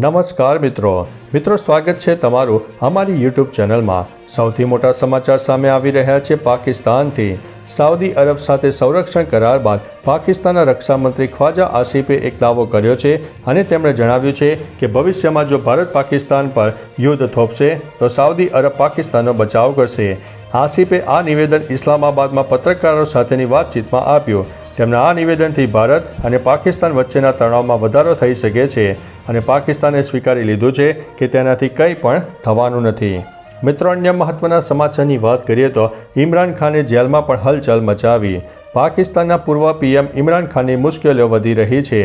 નમસ્કાર મિત્રો. મિત્રો, સ્વાગત છે તમારું અમારી યુટ્યુબ ચેનલમાં. સૌથી મોટા સમાચાર સામે આવી રહ્યા છે પાકિસ્તાનથી. સાઉદી અરબ સાથે સંરક્ષણ કરાર બાદ પાકિસ્તાનના રક્ષામંત્રી ખ્વાજા આસિફે એક દાવો કર્યો છે અને તેમણે જણાવ્યું છે કે ભવિષ્યમાં જો ભારત પાકિસ્તાન પર યુદ્ધ થોપશે, તો સાઉદી અરબ પાકિસ્તાનનો બચાવ કરશે. આસિફે આ નિવેદન ઇસ્લામાબાદમાં પત્રકારો સાથેની વાતચીતમાં આપ્યું. તેમના આ નિવેદનથી ભારત અને પાકિસ્તાન વચ્ચેના તણાવમાં વધારો થઈ શકે છે અને પાકિસ્તાને સ્વીકારી લીધું છે કે તેનાથી કંઈ પણ થવાનું નથી. મિત્રો, અન્ય મહત્વના સમાચારની વાત કરીએ તો ઇમરાન ખાને જેલમાં પણ હલચલ મચાવી. પાકિસ્તાનના પૂર્વ પીએમ ઇમરાન ખાનની મુશ્કેલીઓ વધી રહી છે.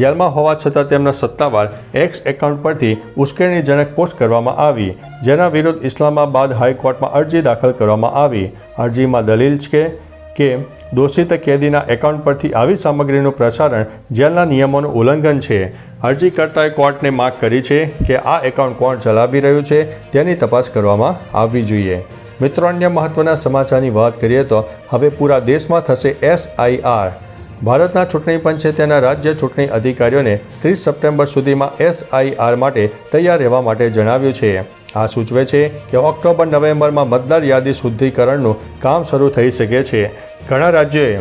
જેલમાં હોવા છતાં તેમના સત્તાવાર એક્સ એકાઉન્ટ પરથી ઉશ્કેરણીજનક પોસ્ટ કરવામાં આવી, જેના વિરુદ્ધ ઇસ્લામાબાદ હાઈકોર્ટમાં અરજી દાખલ કરવામાં આવી. અરજીમાં દલીલ છે કે દોષિત કેદીના એકાઉન્ટ પરથી આવી સામગ્રીનું પ્રસારણ જેલના નિયમોનું ઉલ્લંઘન છે. અરજીકર્તાએ કોર્ટને માગ કરી છે કે આ એકાઉન્ટ કોણ ચલાવી રહ્યું છે તેની તપાસ કરવામાં આવવી જોઈએ. મિત્રો, અન્ય મહત્વના સમાચારની વાત કરીએ તો હવે પૂરા દેશમાં થશે એસઆઈઆર ભારતના ચૂંટણી પંચે તેના રાજ્ય ચૂંટણી અધિકારીઓને ત્રીસ સપ્ટેમ્બર સુધીમાં એસઆઈઆર માટે તૈયાર રહેવા માટે જણાવ્યું છે. આ સૂચવે છે કે ઓક્ટોબર, નવેમ્બરમાં મતદાર યાદી શુદ્ધિકરણનું કામ શરૂ થઈ શકે છે. ઘણા રાજ્યોએ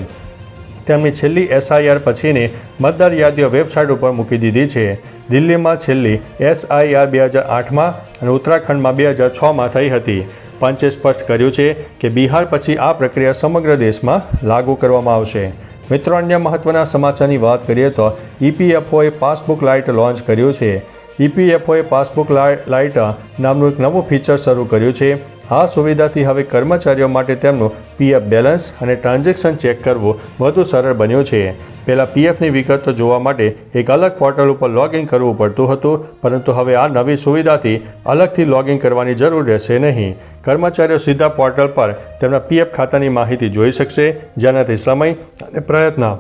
તેમની છેલ્લી એસઆઈઆર પછીની મતદાર યાદીઓ વેબસાઇટ ઉપર મૂકી દીધી છે. દિલ્હીમાં છેલ્લી એસઆઈઆર બે હજાર આઠમાં અને ઉત્તરાખંડમાં બે હજાર છમાં થઈ હતી. પંચે સ્પષ્ટ કર્યું છે કે બિહાર પછી આ પ્રક્રિયા સમગ્ર દેશમાં લાગુ કરવામાં આવશે. મિત્રો, અન્ય મહત્વના સમાચારની વાત કરીએ તો ઈપીએફઓએ પાસબુક લાઇટ લોન્ચ કર્યું છે. ઈપીએફઓએ પાસબુક લાઇટ નામનું એક નવું ફીચર શરૂ કર્યું છે. આ સુવિધાથી હવે કર્મચારીઓ માટે તેમનું પીએફ બેલેન્સ અને ટ્રાન્ઝેક્શન ચેક કરવું વધુ સરળ બન્યું છે. પહેલાં પીએફની વિગતો જોવા માટે એક અલગ પોર્ટલ ઉપર લોગિન કરવું પડતું હતું, પરંતુ હવે આ નવી સુવિધાથી અલગથી લોગિન કરવાની જરૂર રહેશે નહીં. કર્મચારીઓ સીધા પોર્ટલ પર તેમના પીએફ ખાતાની માહિતી જોઈ શકશે, જેનાથી સમય અને પ્રયત્ન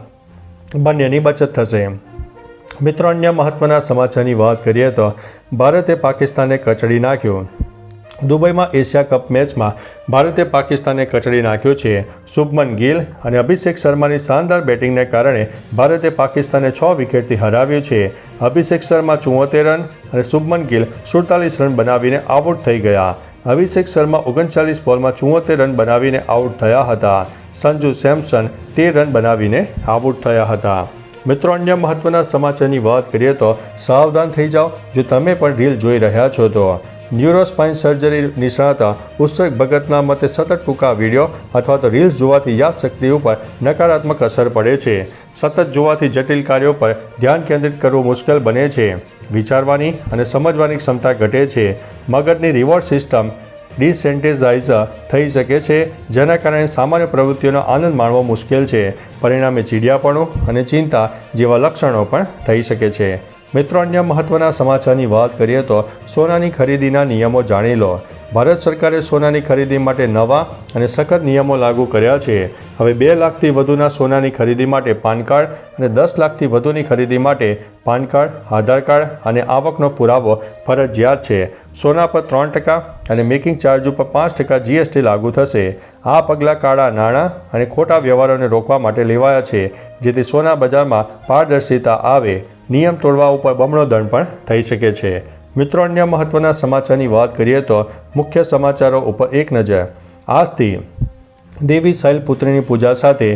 બંનેની બચત થશે. મિત્રો, અન્ય મહત્વના સમાચારની વાત કરીએ તો ભારતે પાકિસ્તાને કચડી નાખ્યો. દુબઈમાં એશિયા કપ મેચમાં ભારતે પાકિસ્તાને કચડી નાખ્યો છે શુભમન ગિલ અને અભિષેક શર્માની શાનદાર બેટિંગને કારણે ભારતે પાકિસ્તાને છ વિકેટથી હરાવ્યું છે. અભિષેક શર્મા ચુંવોતેર રન અને શુભમન ગિલ સુડતાલીસ રન બનાવીને આઉટ થઈ ગયા. અભિષેક શર્મા ઓગણચાલીસ બોલમાં ચુંવોતેર રન બનાવીને આઉટ થયા હતા. સંજુ સેમસન તેર રન બનાવીને આઉટ થયા હતા. મિત્રો, અન્ય મહત્વના સમાચારની વાત કરીએ તો સાવધાન થઈ જાઓ જો તમે પણ રીલ જોઈ રહ્યા છો તો. ન્યુરોસ્પાઇન સર્જરી નિષ્ણાત પુસ્તક ભગતના મતે સતત ટૂંકા વીડિયો અથવા તો રીલ્સ જોવાથી યાદશક્તિ ઉપર નકારાત્મક અસર પડે છે. સતત જોવાથી જટિલ કાર્યો પર ધ્યાન કેન્દ્રિત કરવું મુશ્કેલ બને છે. વિચારવાની અને સમજવાની ક્ષમતા ઘટે છે. મગજની રિવોર્ડ સિસ્ટમ ડિસેન્ટેજાઇઝ થઈ શકે છે, જેના કારણે સામાન્ય પ્રવૃત્તિઓનો આનંદ માણવો મુશ્કેલ છે. પરિણામે ચીડિયાપણું અને ચિંતા જેવા લક્ષણો પણ થઈ શકે છે. મિત્રો, અન્ય મહત્વના સમાચારની વાત કરીએ તો સોનાની ખરીદીના નિયમો જાણી લો. ભારત સરકારે સોનાની ખરીદી માટે નવા અને સખત નિયમો લાગુ કર્યા છે. હવે બે લાખથી વધુના સોનાની ખરીદી માટે પાન કાર્ડ અને દસ લાખથી વધુની ખરીદી માટે પાન કાર્ડ, આધાર કાર્ડ અને આવકનો પુરાવો ફરજિયાત છે. સોના પર ત્રણ ટકા અને મેકિંગ ચાર્જ ઉપર પાંચ ટકા જીએસટી લાગુ થશે. આ પગલાં કાળા નાણાં અને ખોટા વ્યવહારોને રોકવા માટે લેવાયા છે, જેથી સોના બજારમાં પારદર્શિતા આવે. નિયમ તોડવા ઉપર બમણો દંડ પણ થઈ શકે છે. મિત્રો, અન્ય મહત્વના સમાચારની વાત કરીએ તો મુખ્ય સમાચારો ઉપર એક નજર. આજથી દેવી શૈલપુત્રીની પૂજા સાથે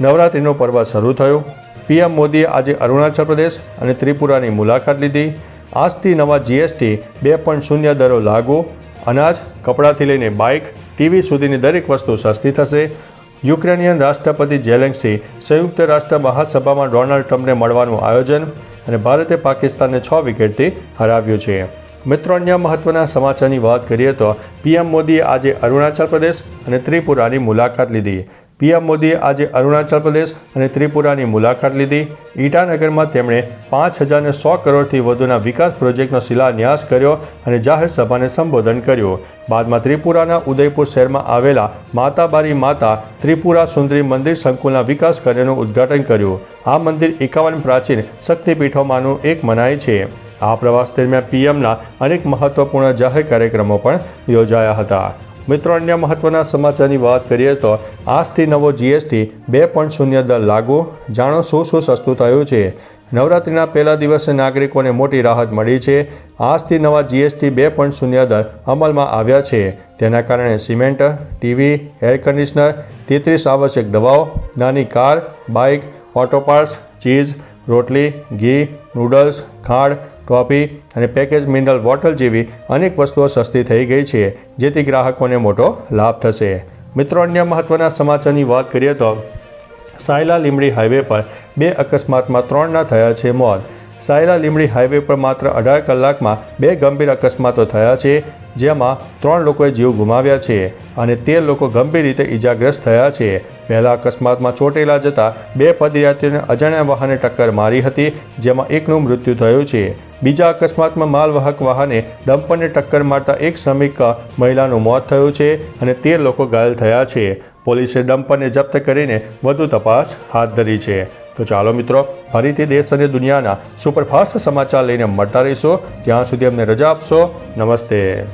નવરાત્રિનો પર્વ શરૂ થયો. પીએમ મોદીએ આજે અરુણાચલ પ્રદેશ અને ત્રિપુરાની મુલાકાત લીધી. આજથી નવા જીએસટી બે પોઈન્ટ શૂન્ય દરો લાગુ. અનાજ, કપડાથી લઈને બાઇક, ટીવી સુધીની દરેક વસ્તુ સસ્તી થશે. યુક્રેનિયન રાષ્ટ્રપતિ જેલેન્સી સંયુક્ત રાષ્ટ્ર મહાસભામાં ડોનાલ્ડ ટ્રમ્પને મળવાનું આયોજન અને ભારતે પાકિસ્તાનને છ વિકેટથી હરાવ્યું છે. મિત્રો, અન્ય મહત્વના સમાચારની વાત કરીએ તો પીએમ મોદીએ આજે અરુણાચલ પ્રદેશ અને ત્રિપુરાની મુલાકાત લીધી. પીએમ મોદીએ આજે અરુણાચલ પ્રદેશ અને ત્રિપુરાની મુલાકાત લીધી. ઈટાનગરમાં તેમણે પાંચ હજારને સો કરોડથી વધુના વિકાસ પ્રોજેક્ટનો શિલાન્યાસ કર્યો અને જાહેર સભાને સંબોધન કર્યું. બાદમાં ત્રિપુરાના ઉદયપુર શહેરમાં આવેલા માતાબારી માતા ત્રિપુરા સુંદરી મંદિર સંકુલના વિકાસ કાર્યનું ઉદ્ઘાટન કર્યું. આ મંદિર એકાવન પ્રાચીન શક્તિપીઠોમાંનું એક મનાય છે. આ પ્રવાસ દરમિયાન પીએમના અનેક મહત્વપૂર્ણ જાહેર કાર્યક્રમો પણ યોજાયા હતા. મિત્રો, અન્ય મહત્વના સમાચારની વાત કરીએ તો આજથી નવો જીએસટી બે પોઈન્ટ શૂન્ય દર લાગુ. જાણો શું શું સસ્તું થયું છે? નવરાત્રિના પહેલા દિવસે નાગરિકોને મોટી રાહત મળી છે. આજથી નવા જીએસટી બે પોઈન્ટ શૂન્ય દર અમલમાં આવ્યા છે. તેના કારણે સિમેન્ટ, ટીવી, એર કન્ડિશનર, તેત્રીસ આવશ્યક દવાઓ, નાની car, bike, auto parts, cheese, રોટલી, ઘી, નૂડલ્સ, ખાંડ ટોપી અને પેકેજ મિનરલ વોટર જેવી અનેક વસ્તુઓ સસ્તી થઈ ગઈ છે, જેથી ગ્રાહકોને મોટો લાભ થશે. મિત્રો, અન્ય મહત્ત્વના સમાચારની વાત કરીએ તો સાયલા લીમડી હાઈવે પર બે અકસ્માતમાં ત્રણના થયા છે મોત. સાયલા લીમડી હાઈવે પર માત્ર અઢાર કલાકમાં બે ગંભીર અકસ્માતો થયા છે, જેમાં ત્રણ લોકોએ જીવ ગુમાવ્યા છે અને તેર લોકો ગંભીર રીતે ઈજાગ્રસ્ત થયા છે. પહેલા અકસ્માતમાં ચોટેલા જતા બે પદયાત્રીઓને અજાણ્યા વાહને ટક્કર મારી હતી, જેમાં એકનું મૃત્યુ થયું છે. બીજા અકસ્માતમાં માલવાહક વાહને ડમ્પરને ટક્કર મારતા એક શ્રમિક મહિલાનું મોત થયું છે અને તેર લોકો ઘાયલ થયા છે. પોલીસે ડમ્પરને જપ્ત કરીને વધુ તપાસ હાથ ધરી છે. તો ચાલો મિત્રો, ફરીથી દેશ અને દુનિયાના સુપરફાસ્ટ સમાચાર લઈને મળતા રહીશો. ત્યાં સુધી અમને રજા આપશો. નમસ્તે.